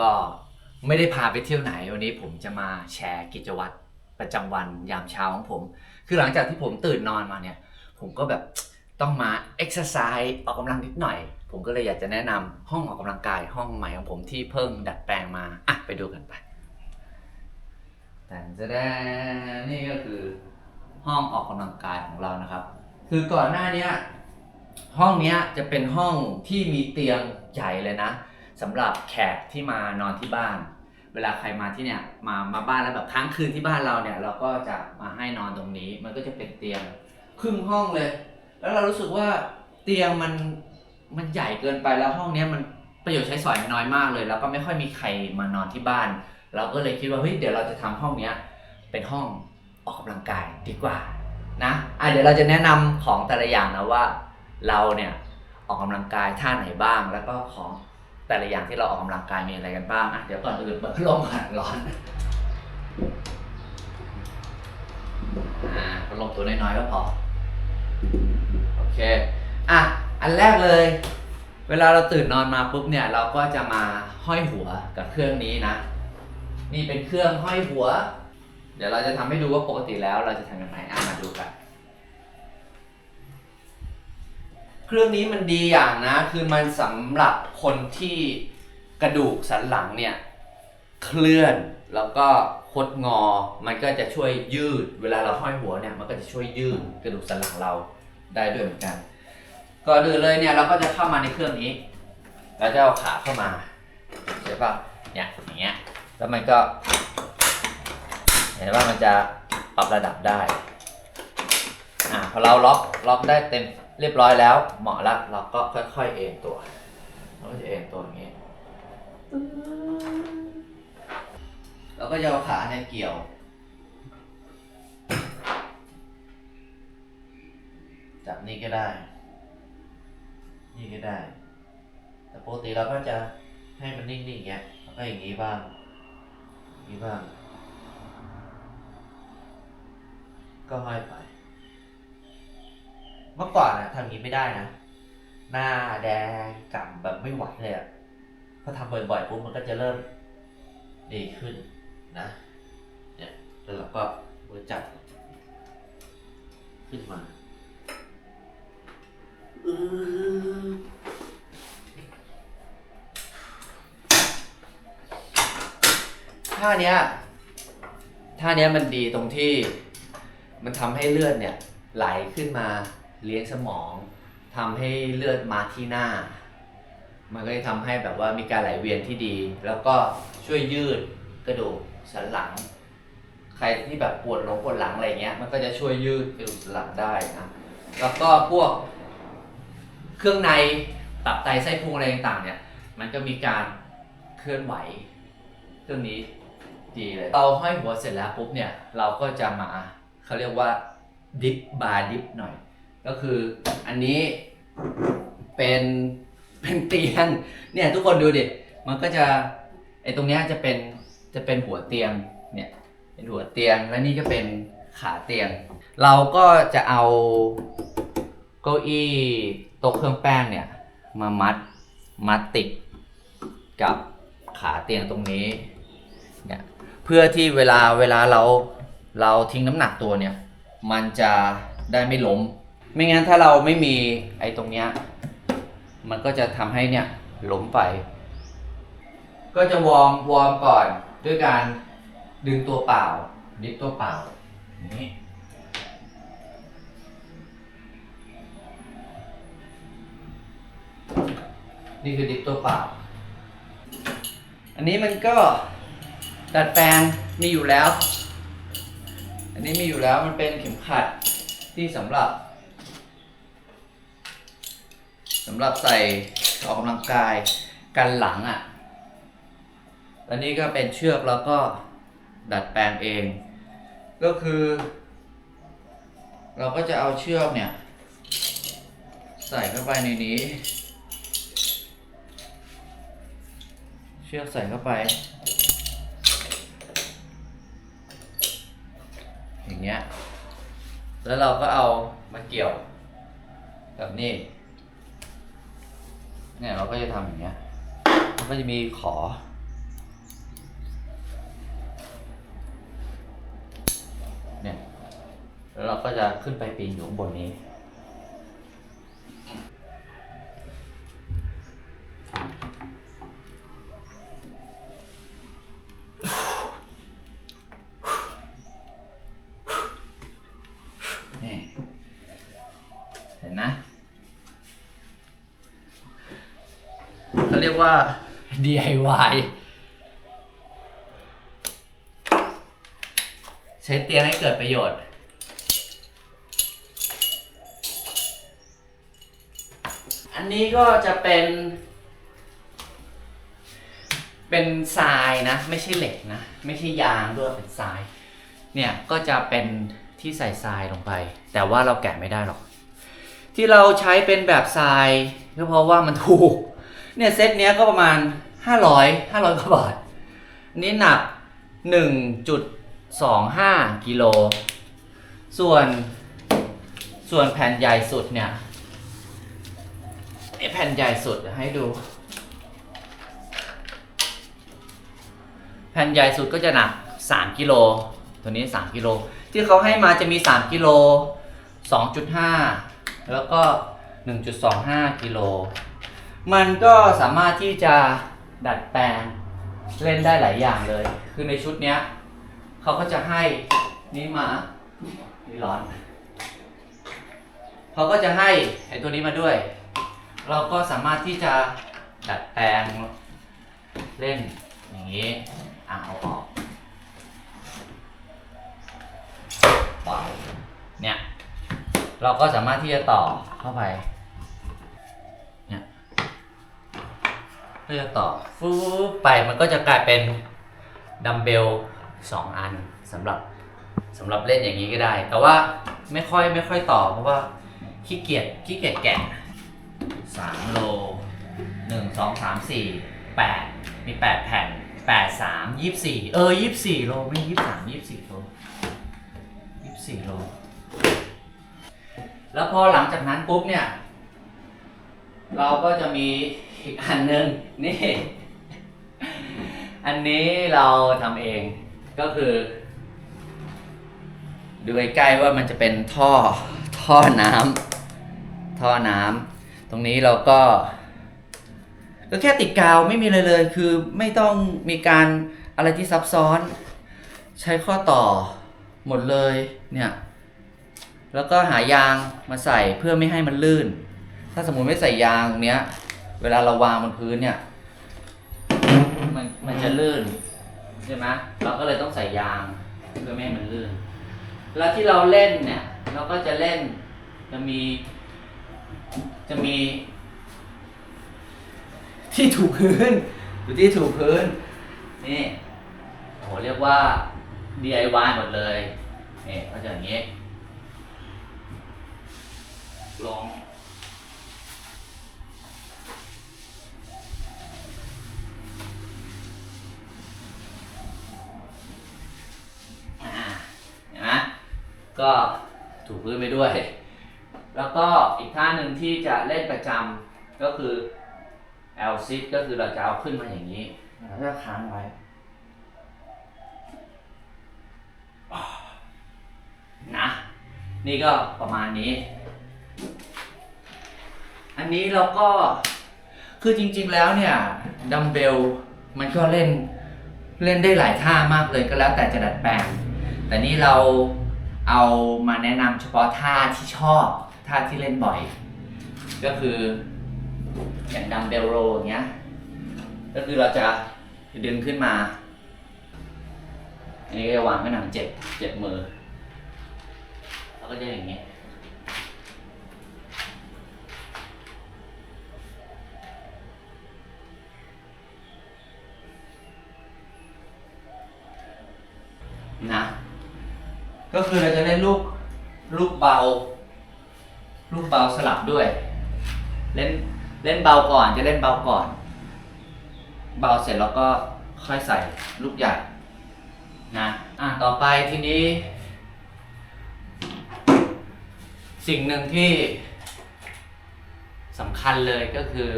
ก็ไม่ได้พาไปเที่ยวไหนวันนี้ผมจะมาแชร์กิจวัตรประจำวันยามเช้าของผม คือหลังจากที่ผมตื่นนอนมาเนี่ย ผมก็แบบต้องมาเอ็กซ์ไซส์ออกกำลังนิดหน่อย ผมก็เลยอยากจะแนะนำห้องออกกำลังกายห้องใหม่ของผมที่เพิ่งดัดแปลงมาอะไปดูกันไปแต่จะได้นี่ก็คือห้องออกกำลังกายของเรานะครับ คือก่อนหน้านี้ห้องนี้จะเป็นห้องที่มีเตียงใหญ่เลยนะ สำหรับแขกที่มานอนที่บ้าน เวลาใครมาที่เนี่ยมามาบ้านแล้วแบบค้างคืนที่บ้านเราเนี่ย เราก็จะมาให้นอนตรงนี้ มันก็จะเป็นเตียงครึ่งห้องเลย แล้วเรารู้สึกว่าเตียงมันมันใหญ่เกินไปแล้วห้องเนี้ยมันประโยชน์ใช้สอยน้อยมากเลย แล้วก็ไม่ค่อยมีใครมานอนที่บ้าน เราก็เลยคิดว่าเฮ้ยเดี๋ยวเราจะทำห้องเนี้ยเป็นห้องออกกำลังกายดีกว่านะอะเดี๋ยวเราจะแนะนำของแต่ละอย่างนะว่า เราเนี่ยออกกำลังกายท่าไหนบ้างแล้วก็ของ แต่ละอย่างที่เราออกกำลังกายมีอะไรกันบ้างอะเดี๋ยวก่อนอื่นเปิดพัดลมก่อนร้อนอ่าพัดลมตัวน้อยๆก็พอโอเคอะอันแรกเลย เวลาเราตื่นนอนมาปุ๊บเนี่ยเราก็จะมาห้อยหัวกับเครื่องนี้นะ นี่เป็นเครื่องห้อยหัว เดี๋ยวเราจะทำให้ดูว่าปกติแล้วเราจะทำยังไงอะมาดูกัน เครื่องนี้มันดีอย่างนะ คือมันสำหรับคนที่กระดูกสันหลังเนี่ย เคลื่อนแล้วก็คดงอ มันก็จะช่วยยืด เวลาเราห้อยหัวเนี่ย มันก็จะช่วยยืดกระดูกสันหลังเราได้ด้วยเหมือนกันก่อนอื่นเลยเนี่ยเราก็จะเข้ามาในเครื่องนี้ แล้วจะเอาขาเข้ามาใช่ป่ะเนี่ยอย่างเงี้ยแล้วมันก็เห็นว่ามันจะปรับระดับได้อ่าพอเราล็อกล็อกได้เต็ม เรียบร้อยแล้วเหมาะแล้วเราก็ค่อยๆเอ็นตัวเราก็จะเอ็นตัวอย่างนี้เราก็จะเอาขาเนี่ยเกี่ยว จับนี่ก็ได้ นี่ก็ได้ แต่ปกติเราก็จะให้มันนิ่งๆอย่างเงี้ยแล้วก็อย่างนี้บ้างอย่างนี้บ้าง ก็ห้อยไป เมื่อก่อนนะทำอย่างนี้ไม่ได้นะ หน้าแดงกำแบบไม่ไหวเลยอะพอทำบ่อยๆปุ๊บมันก็จะเริ่มดีขึ้นนะเนี่ยแล้วเราก็มือจับขึ้นมาอือท่าเนี้ยท่าเนี้ยมันดีตรงที่มันทำให้เลือดเนี่ยไหลขึ้นมา เลี้ยงสมองทำให้เลือดมาที่หน้า มันก็จะทำให้แบบว่ามีการไหลเวียนที่ดี แล้วก็ช่วยยืดกระดูกสันหลัง ใครที่แบบปวดหลงปวดหลังอะไรเงี้ย มันก็จะช่วยยืดกระดูกสันหลังได้นะแล้วก็พวกเครื่องในตับไตไส้พุงอะไรต่างๆเนี่ย มันก็มีการเคลื่อนไหวเครื่องนี้ดีเลย เราห้อยหัวเสร็จแล้วปุ๊บเนี่ย เราก็จะมาเขาเรียกว่าดิฟบาร์ดิฟหน่อย ก็คืออันนี้เป็นเป็นเตียงเนี่ยทุกคนดูดิมันก็จะไอตรงเนี้ยจะเป็นจะเป็นหัวเตียงเนี่ยเป็นหัวเตียงและนี่ก็เป็นขาเตียง เราก็จะเอาเก้าอี้โต๊ะเครื่องแป้งเนี่ยมามัดมัดติดกับขาเตียงตรงนี้เนี่ยเพื่อที่เวลาเวลาเราเราทิ้งน้ำหนักตัวเนี่ย มันจะได้ไม่ล้ม ไม่งั้นถ้าเราไม่มีไอ้ตรงเนี้ยมันก็จะทำให้เนี่ยล้มไป ก็จะวอร์มวอร์มก่อนด้วยการดึงตัวเปล่าดิฟตัวเปล่านี้นี่คือดิฟตัวเปล่า อันนี้มันก็ดัดแปลงมีอยู่แล้ว อันนี้มีอยู่แล้วมันเป็นเข็มขัดที่สำหรับ สำหรับใส่ออกกำลังกายกันหลังอะ่ะแล้วนี่ก็เป็นเชือกแล้วก็ดัดแปลงเอง ก็คือ เราก็จะเอาเชือกเนี่ย ใส่เข้าไปในนี้ เชือกใส่เข้าไป อย่างเงี้ย แล้วเราก็เอามาเกี่ยวกับนี่ เนี่ยเราก็จะทำอย่างเงี้ยมันก็จะมีขอ เนี่ย แล้วเราก็จะขึ้นไปปีนอยู่ข้างบนนี้ DIY ใช้เตียงให้เกิดประโยชน์ อันนี้ก็จะเป็น เป็นทรายนะ ไม่ใช่เหล็กนะ ไม่ใช่ยางด้วยเป็นทราย เนี่ยก็จะเป็นที่ใส่ทรายลงไป แต่ว่าเราแกะไม่ได้หรอก ที่เราใช้เป็นแบบทรายก็เพราะว่ามันถูก เนี่ยเซตเนี้ยก็ประมาณ 500 500กว่าบาทอันนี้หนัก 1.25กิโล ส่วน ส่วนแผ่นใหญ่สุดเนี่ยไอแผ่นใหญ่สุดให้ดู แผ่นใหญ่สุดก็จะหนัก 3กิโล ตัวนี้ 3กิโล ที่เขาให้มาจะมี 3กิโล2.5 แล้วก็ 1.25กิโล มันก็สามารถที่จะดัดแปลงเล่นได้หลายอย่างเลย คือในชุดเนี้ยเขาก็จะให้นี้มานี่ร้อนเขาก็จะให้ไอ้ตัวนี้มาด้วย เราก็สามารถที่จะดัดแปลงเล่นอย่างนี้อะเอาออกต่อเนี่ยเราก็สามารถที่จะต่อเข้าไป เนี่ย เพื่อต่อฟูไปมันก็จะกลายเป็นดัมเบลสองอันสำหรับสำหรับเล่นอย่างนี้ก็ได้ แต่ว่าไม่ค่อยไม่ค่อยต่อเพราะว่าขี้เกียจขี้เกียจแกะสามโลหนึ่งสองสามสี่แปดมีแปดแผ่นแปดสามยี่สี่เออยี่สี่โลไม่ยี่สามยี่สี่โลยี่สี่โล แล้วพอหลังจากนั้นปุ๊บเนี่ย เราก็จะมี อีกอันหนึ่งนี่ อันนี้เราทำเองก็คือ ดูใกล้ๆว่ามันจะเป็นท่อท่อน้ำท่อน้ำตรงนี้เราก็ ก็แค่ติดกาวไม่มีอะไรเลย คือไม่ต้องมีการอะไรที่ซับซ้อน ใช้ข้อต่อหมดเลยเนี่ย แล้วก็หายางมาใส่เพื่อไม่ให้มันลื่น ถ้าสมมุติไม่ใส่ยางเนี้ย เวลาเราวางบนพื้นเนี่ย มันมันจะลื่นใช่ไหมเราก็เลยต้องใส่ยางเพื่อไม่ให้มันลื่น แล้วที่เราเล่นเนี่ย เราก็จะเล่นจะมี จะมี ที่ถูกพื้นอยู่ที่ถูกพื้น นี่โอ้โหเรียกว่า DIY หมดเลยนี่ก็จะอย่างนี้ลองอ่าเห็นไหม ก็ถูพื้นไปด้วย แล้วก็อีกท่าหนึ่งที่จะเล่นประจำก็คือ L sit ก็คือเราจะเอาขึ้นมาอย่างนี้แล้วก็ค้างไว้นะนี่ก็ประมาณนี้ อันนี้เราก็คือจริง ๆแล้วเนี่ยดัมเบลมันก็เล่นเล่นได้หลายท่ามากเลยก็แล้วแต่จะดัดแปลง แต่นี่เรา เอามาแนะนำเฉพาะท่าที่ชอบท่าที่เล่นบ่อย ก็คืออย่างดัมเบลโรอย่างเงี้ยก็คือเราจะดึงขึ้นมา อันนี้ก็จะวางไว้หนังเจ็บเจ็บมือแล้วก็จะอย่างนี้นะ ก็คือเราจะเล่นลูกลูกเบา ลูกเบาสลับด้วย เล่นเล่นเบาก่อนจะเล่นเบาก่อน เบาเสร็จแล้วก็ค่อยใส่ลูกใหญ่นะอะต่อไปทีนี้ สิ่งหนึ่งที่สำคัญเลยก็คือ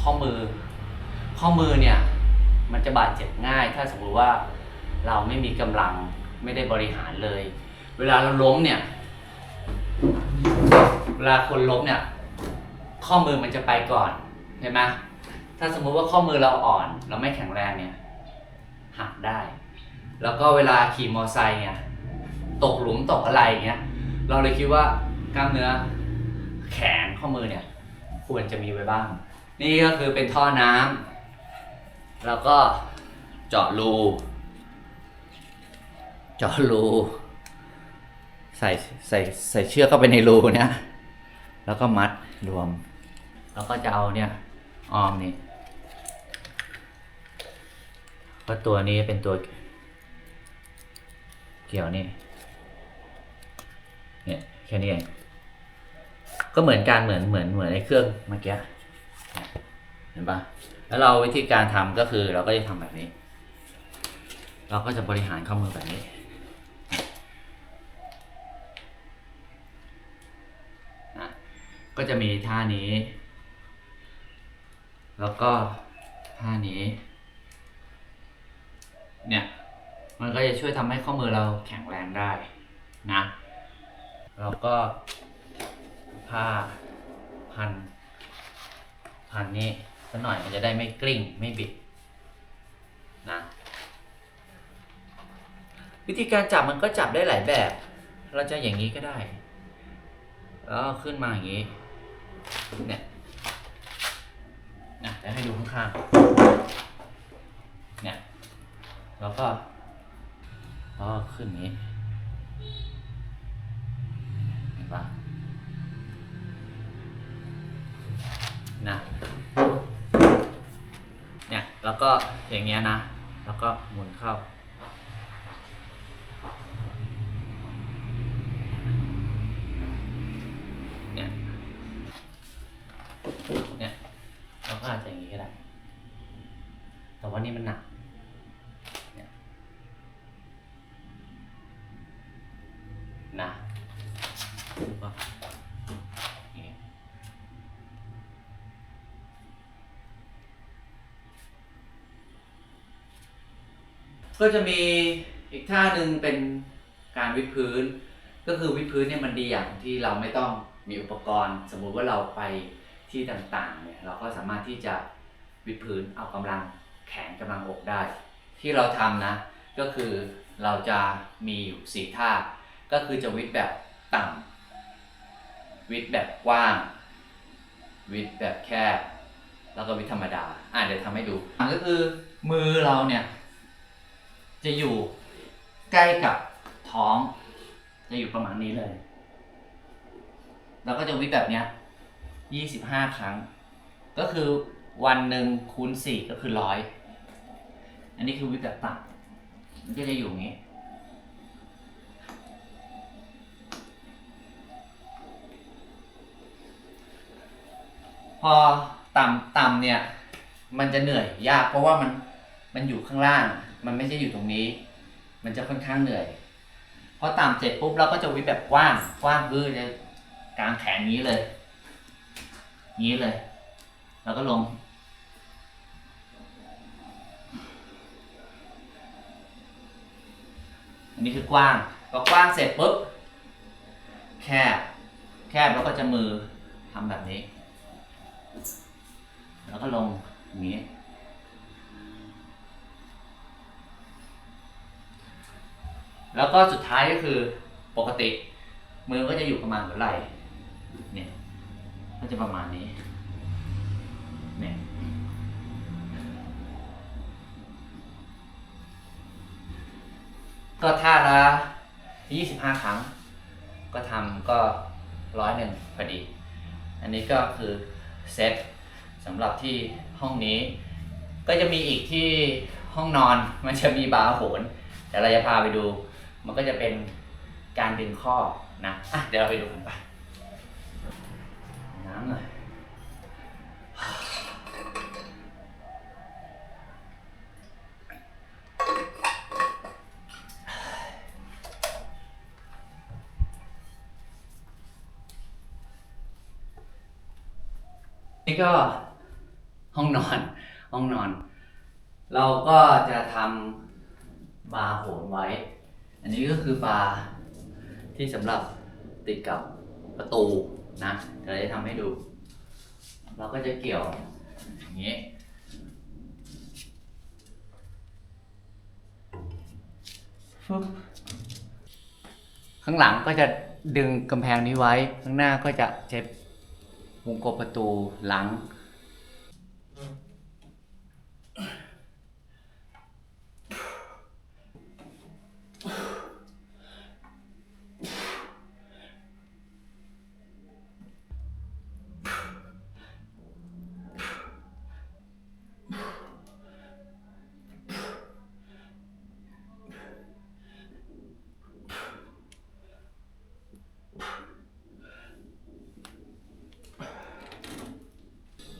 ข้อมือ ข้อมือเนี่ย มันจะบาดเจ็บง่าย ถ้าสมมติว่าเราไม่มีกำลังไม่ได้บริหารเลย เวลาเราล้มเนี่ย เวลาคนล้มเนี่ย ข้อมือมันจะไปก่อนเห็นไหมถ้าสมมุติว่าข้อมือเราอ่อน เราไม่แข็งแรงเนี่ยหักได้ แล้วก็เวลาขี่มอไซค์เนี่ยตกหลุมตกอะไรอย่างเงี้ย เราเลยคิดว่ากล้ามเนื้อแขนข้อมือเนี่ย ควรจะมีไว้บ้าง นี่ก็คือเป็นท่อน้ำแล้วก็เจาะรู เจาะรู ใส่ใส่ใส่เชือกเข้าไปในรูเนี่ยแล้วก็มัดรวม แล้วก็จะเอาเนี่ยออมนี่ก็ตัวนี้เป็นตัวเกี่ยวนี่เนี่ยแค่นี้เองก็เหมือนการเหมือนเหมือนเหมือนไอ้เครื่องเมื่อกี้เห็นปะแล้วเราวิธีการทำก็คือเราก็จะทำแบบนี้ เราก็จะบริหารข้อมือแบบนี้ นะ ก็จะมีท่านี้ แล้วก็ท่านี้ เนี่ย มันก็จะช่วยทำให้ข้อมือเราแข็งแรงได้นะ แล้วก็ผ้าพัน พันนี้สักหน่อยมันจะได้ไม่กลิ้งไม่บิดนะวิธีการจับมันก็จับได้หลายแบบ เราจะอย่างนี้ก็ได้ แล้วขึ้นมาอย่างนี้ เนี่ยนะเดี๋ยวให้ดูข้างๆ เนี่ย แล้วก็แล้วก็ขึ้นนี้เห็นปะนะเนี่ย แล้วก็อย่างเงี้ยนะ แล้วก็หมุนเข้า ปะก็จะมีอีกท่าหนึ่งเป็นการวิดพื้น ก็คือวิดพื้นเนี่ยมันดีอย่างที่เราไม่ต้องมีอุปกรณ์ สมมุติว่าเราไปที่ต่างๆเนี่ยเราก็สามารถที่จะวิดพื้นเอากำลังแขนกำลังอกได้ ที่เราทำนะ ก็คือเราจะมีอยู่สี่ท่า ก็คือจะวิดแบบต่ำ วิดแบบกว้าง วิดแบบแคบ แล้วก็วิดธรรมดา อะเดี๋ยวทำให้ดูก็คือมือเราเนี่ย จะอยู่ใกล้กับท้อง จะอยู่ประมาณนี้เลย แล้วก็จะวิดแบบเนี้ยยี่สิบห้าครั้ง ก็คือวันหนึ่งคูณสี่ก็คือร้อย อันนี้คือวิดแบบต่ำมันก็จะอยู่อย่างนี้ พอต่ำต่ำเนี่ย มันจะเหนื่อยยากเพราะว่ามันมันอยู่ข้างล่าง มันไม่ใช่อยู่ตรงนี้ มันจะค่อนข้างเหนื่อยพอต่ำเสร็จปุ๊บเราก็จะวิแบบกว้างกว้างคือจะกลางแขนนี้เลย นี้เลย แล้วก็ลง อันนี้คือกว้างพอกว้างเสร็จปุ๊บแคบแคบแล้วก็จะมือทำแบบนี้ แล้วก็ลงอย่างนี้ แล้วก็สุดท้ายก็คือปกติ มือก็จะอยู่ประมาณหัวไหล่เนี่ยก็จะประมาณนี้เนี่ยก็ท่าละ25ครั้ง ก็ทำก็ร้อยหนึ่งพอดี อันนี้ก็คือเซต สำหรับที่ห้องนี้ ก็จะมีอีกที่ห้องนอนมันจะมีบาร์โหนเดี๋ยวเราจะพาไปดู มันก็จะเป็นการดึงข้อนะอะเดี๋ยวเราไปดูกันไปน้ำหน่อยนี่ก็ ห้องห้องนอน ห้องนอน เราก็จะทำบาร์โหนไว้ อันนี้ก็คือบาร์ที่สำหรับติดกับประตูนะเดี๋ยวเราจะทำให้ดู เราก็จะเกี่ยวอย่างนี้ฟึบข้างหลังก็จะดึงกำแพงนี้ไว้ ข้างหน้าก็จะเจ็บวงกบประตูหลัง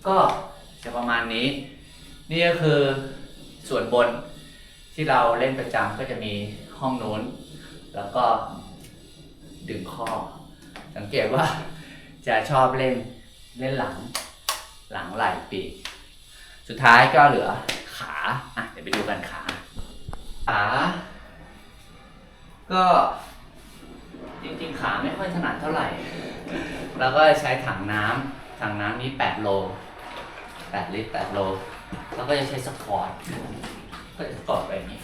ก็จะประมาณนี้ นี่ก็คือส่วนบนที่เราเล่นประจำก็จะมีห้องโน้น แล้วก็ดึงข้อ สังเกตว่าจะชอบเล่นเล่นหลังหลังไหล่ปีกสุดท้ายก็เหลือขาอะเดี๋ยวไปดูกันขาขาก็จริงๆขาไม่ค่อยถนัดเท่าไหร่ แล้วก็ใช้ถังน้ำถังน้ำนี้ 8 โล 8 ลิตร 8 โล แล้วก็จะใช้สปอร์ตก็จะสปอร์ตไปนี้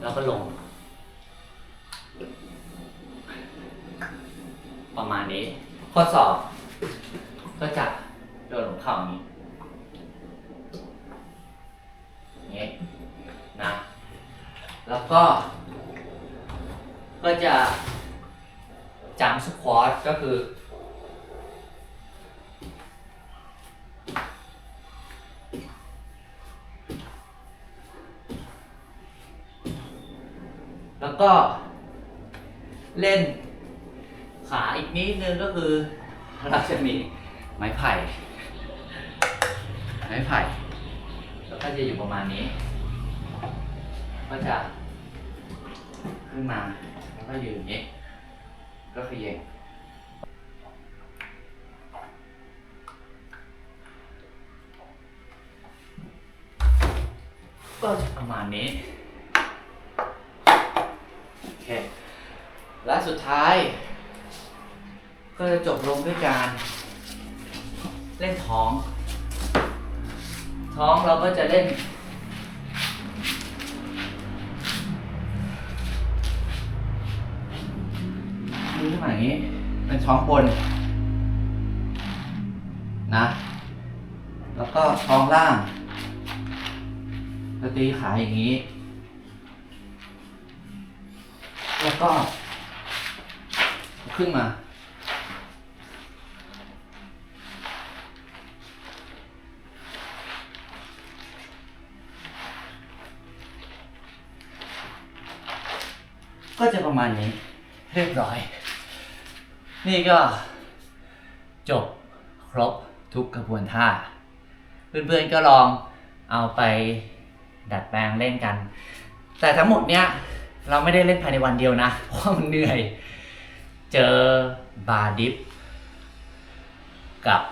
แล้วก็ลง ประมาณนี้ ข้อสอบ ก็จะโดนของเข่าอย่างนี้อย่างนี้นะ แล้วก็ ก็จะจัมสควอตก็คือ ก็ เล่น ขาอีกนิดนึงก็คือ เราจะมีไม้ไผ่ ไม้ไผ่ แล้วก็จะอยู่ประมาณนี้ ก็จะ ขึ้นมา แล้วก็ยืนอย่างนี้ ก็คือเย็งก็จะประมาณนี้โอ เค และสุดท้าย ก็จะจบลงด้วยการ เล่นท้อง ท้องเราก็จะเล่นมือขึ้นมาอย่างนี้ เป็นท้องบน นะ แล้วก็ท้องล่างเราตีขาอย่างนี้ ก็ ขึ้นมา ก็จะประมาณนี้ เรียบร้อย นี่ก็ จบครบทุกกระบวนท่า เพื่อนๆก็ลองเอาไปดัดแปลงเล่นกัน แต่ทั้งหมดเนี้ย เราไม่ได้เล่นภายในวันเดียวนะ เพราะมันเหนื่อย เจอบาร์ดิฟ กับ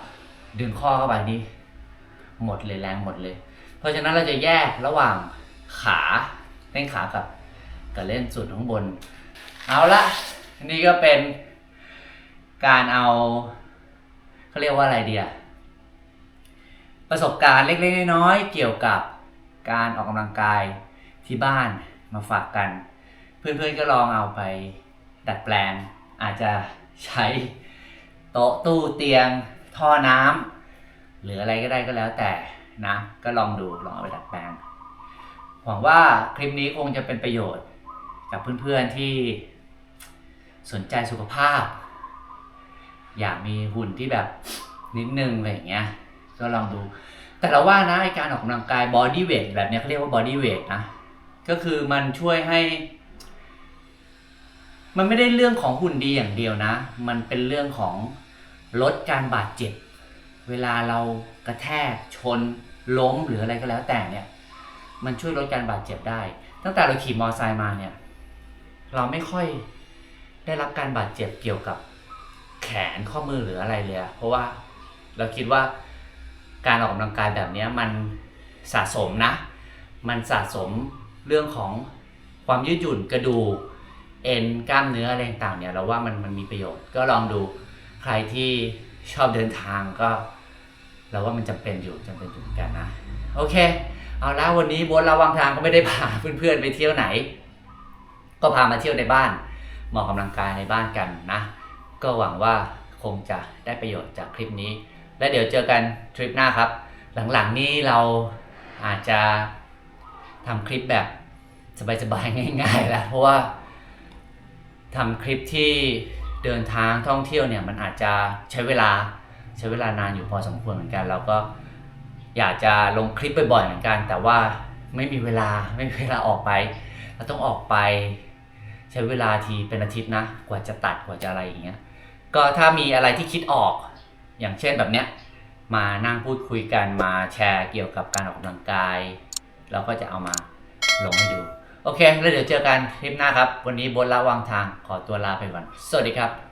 ดึงข้อเข้าไปนี่หมดเลยแรงหมดเลย เพราะฉะนั้นเราจะแยกระหว่างขาเล่นขากับกับเล่นส่วนข้างบน เอาละนี่ก็เป็นการเอาเขาเรียกว่าอะไรเดียประสบการณ์เล็กๆน้อยๆเกี่ยวกับการออกกำลังกายที่บ้านมาฝากกัน เพื่อนๆก็ลองเอาไปดัดแปลง อาจจะใช้โต๊ะตู้เตียงท่อน้ำหรืออะไรก็ได้ก็แล้วแต่นะ ก็ลองดูลองเอาไปดัดแปลง หวังว่าคลิปนี้คงจะเป็นประโยชน์กับเพื่อนๆที่สนใจสุขภาพ อยากมีหุ่นที่แบบนิดนึงอะไรอย่างเงี้ย ก็ลองดู แต่เราว่านะไอการออกกำลังกายบอดี้เวทแบบเนี้ยเขาเรียกว่าบอดี้เวทนะ ก็คือมันช่วยให้ มันไม่ได้เรื่องของหุ่นดีอย่างเดียวนะ มันเป็นเรื่องของลดการบาดเจ็บ เวลาเรากระแทกชนล้มหรืออะไรก็แล้วแต่เนี่ย มันช่วยลดการบาดเจ็บได้ ตั้งแต่เราขี่มอเตอร์ไซค์มาเนี่ย เราไม่ค่อยได้รับการบาดเจ็บเกี่ยวกับแขนข้อมือหรืออะไรเลย เพราะว่าเราคิดว่าการออกกำลังกายแบบนี้มันสะสมนะ มันสะสมเรื่องของความยืดหยุ่นกระดูก เอ็นกล้ามเนื้ออะไรต่างเนี่ยเราว่ามันมันมีประโยชน์ ก็ลองดูใครที่ชอบเดินทางก็ เราว่ามันจำเป็นอยู่จำเป็นอยู่เหมือนกันนะ โอเค เอาละวันนี้บนระวังทางก็ไม่ได้พาเพื่อนๆไปเที่ยวไหน ก็พามาเที่ยวในบ้านมาอกกำลังกายในบ้านกันนะ ก็หวังว่าคงจะได้ประโยชน์จากคลิปนี้ และเดี๋ยวเจอกันทริปหน้าครับ หลังๆนี้เราอาจจะทำคลิปแบบสบายๆง่าย ๆ แล้วเพราะว่า ทำคลิปที่เดินทางท่องเที่ยวเนี่ยมันอาจจะใช้เวลาใช้เวลานานอยู่พอสมควรเหมือนกัน เราก็อยากจะลงคลิปบ่อยๆเหมือนกัน แต่ว่าไม่มีเวลาไม่มีเวลาออกไป เราต้องออกไป ใช้เวลาทีเป็นอาทิตย์นะ กว่าจะตัดกว่าจะอะไรอย่างเงี้ยก็ถ้ามีอะไรที่คิดออกอย่างเช่นแบบเนี้ยมานั่งพูดคุยกันมาแชร์เกี่ยวกับการออกกำลังกาย เราก็จะเอามาลงให้ดู โอเค แล้วเดี๋ยวเจอกันคลิปหน้าครับ วันนี้บนละวางทางขอตัวลาไปก่อน สวัสดีครับ